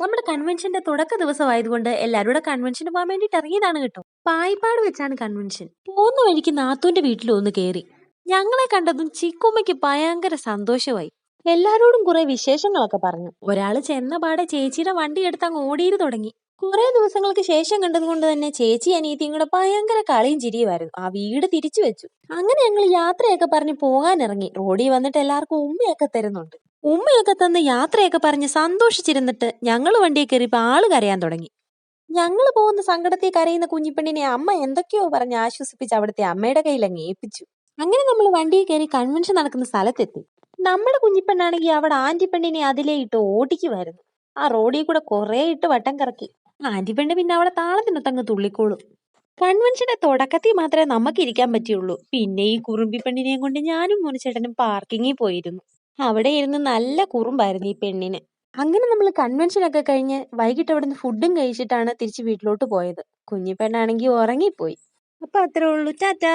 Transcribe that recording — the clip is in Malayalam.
നമ്മുടെ കൺവെൻഷന്റെ തുടക്ക ദിവസമായതുകൊണ്ട് എല്ലാവരും കൂടെ കൺവെൻഷന് പോകാൻ വേണ്ടിട്ട് ഇറങ്ങിയതാണ് കേട്ടോ. പായിപ്പാട് വെച്ചാണ് കൺവെൻഷൻ പോകുന്ന വഴിക്ക് നാത്തൂന്റെ വീട്ടിൽ ഒന്ന് കയറി ഞങ്ങളെ കണ്ടതും ചിക്കുമ്മയ്ക്ക് ഭയങ്കര സന്തോഷമായി. എല്ലാരോടും കുറെ വിശേഷങ്ങളൊക്കെ പറഞ്ഞു. ഒരാൾ ചെന്ന പാടെ ചേച്ചിയുടെ വണ്ടി എടുത്ത് അങ്ങ് ഓടിയിരു തുടങ്ങി. കുറെ ദിവസങ്ങൾക്ക് ശേഷം കണ്ടതുകൊണ്ട് തന്നെ ചേച്ചി അനിയത്തിയും കൂടെ ഭയങ്കര കളിയും ചിരിയുമായിരുന്നു. ആ വീട് തിരിച്ചു വെച്ചു. അങ്ങനെ ഞങ്ങൾ യാത്രയൊക്കെ പറഞ്ഞ് പോകാനിറങ്ങി റോഡിൽ വന്നിട്ട് എല്ലാവർക്കും ഉമ്മയൊക്കെ തരുന്നുണ്ട്. ഉമ്മയൊക്കെ തന്ന് യാത്രയൊക്കെ പറഞ്ഞ് സന്തോഷിച്ചിരുന്നിട്ട് ഞങ്ങൾ വണ്ടിയെ കയറിയപ്പോൾ ആൾ കരയാൻ തുടങ്ങി. ഞങ്ങൾ പോകുന്ന സങ്കടത്തിൽ കരയുന്ന കുഞ്ഞിപ്പെണ്ണിനെ അമ്മ എന്തൊക്കെയോ പറഞ്ഞ് ആശ്വസിപ്പിച്ച് അവിടുത്തെ അമ്മയുടെ കയ്യിൽ അങ്ങ് ഏൽപ്പിച്ചു. അങ്ങനെ നമ്മൾ വണ്ടിയിൽ കയറി കൺവെൻഷൻ നടക്കുന്ന സ്ഥലത്തെത്തി. നമ്മുടെ കുഞ്ഞിപ്പെണ്ണാണെങ്കിൽ അവിടെ ആന്റി പെണ്ണിനെ അതിലേ ഇട്ട് ഓടിക്കുമായിരുന്നു. ആ റോഡിൽ കൂടെ കുറേ ഇട്ട് വട്ടം കറക്കി. ആന്റി പെണ്ണ് പിന്നെ അവിടെ താളത്തിനൊത്തങ്ങ് തുള്ളിക്കോളും. കൺവെൻഷന്റെ തുടക്കത്തിൽ മാത്രമേ നമുക്ക് ഇരിക്കാൻ പറ്റിയുള്ളൂ. പിന്നെ ഈ കുറുമ്പി പെണ്ണിനെയും കൊണ്ട് ഞാനും മുനിച്ചേട്ടനും പാർക്കിങ്ങിൽ പോയിരുന്നു. അവിടെ ഇരുന്ന് നല്ല കുറുമ്പായിരുന്നു ഈ പെണ്ണിന്. അങ്ങനെ നമ്മൾ കൺവെൻഷൻ ഒക്കെ കഴിഞ്ഞ് വൈകിട്ട് അവിടുന്ന് ഫുഡും കഴിച്ചിട്ടാണ് തിരിച്ച് വീട്ടിലോട്ട് പോയത്. കുഞ്ഞിപ്പെണ്ണാണെങ്കിൽ ഉറങ്ങിപ്പോയി. അപ്പൊ അത്രേ ഉള്ളൂ. ടാറ്റാ.